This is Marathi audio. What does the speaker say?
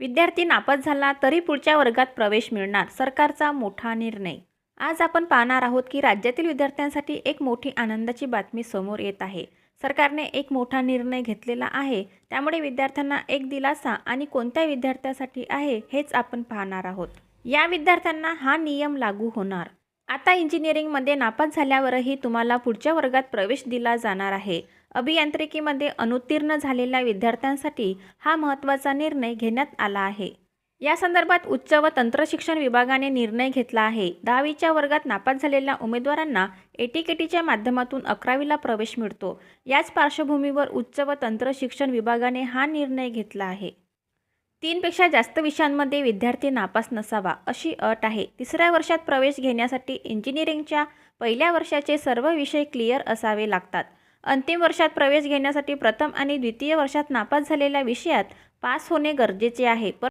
विद्यार्थी नापास झाला तरी पुढच्या वर्गात प्रवेश मिळणार सरकारचा मोठा निर्णय. आज आपण पाहणार आहोत की राज्यातील विद्यार्थ्यांसाठी एक मोठी आनंदाची बातमी समोर येत आहे. सरकारने एक मोठा निर्णय घेतलेला आहे. त्यामुळे विद्यार्थ्यांना एक दिलासा आणि कोणत्या विद्यार्थ्यासाठी आहे हेच आपण पाहणार आहोत. या विद्यार्थ्यांना हा नियम लागू होणार. आता इंजिनिअरिंगमध्ये नापास झाल्यावरही तुम्हाला पुढच्या वर्गात प्रवेश दिला जाणार आहे. अभियांत्रिकीमध्ये अनुत्तीर्ण झालेल्या विद्यार्थ्यांसाठी हा महत्त्वाचा निर्णय घेण्यात आला आहे. या संदर्भात उच्च व तंत्रशिक्षण विभागाने निर्णय घेतला आहे. दहावीच्या वर्गात नापास झालेल्या उमेदवारांना एटीकेटीच्या माध्यमातून अकरावीला प्रवेश मिळतो. याच पार्श्वभूमीवर उच्च व तंत्रशिक्षण विभागाने हा निर्णय घेतला आहे. तीनपेक्षा जास्त विषयांमध्ये विद्यार्थी नापास नसावा अशी अट आहे. तिसऱ्या वर्षात प्रवेश घेण्यासाठी इंजिनिअरिंगच्या पहिल्या वर्षाचे सर्व विषय क्लिअर असावे लागतात. अंतिम वर्षात प्रवेश घेण्यासाठी प्रथम आणि द्वितीय वर्षात नापास झालेल्या विषयात पास होणे गरजेचे आहे. पर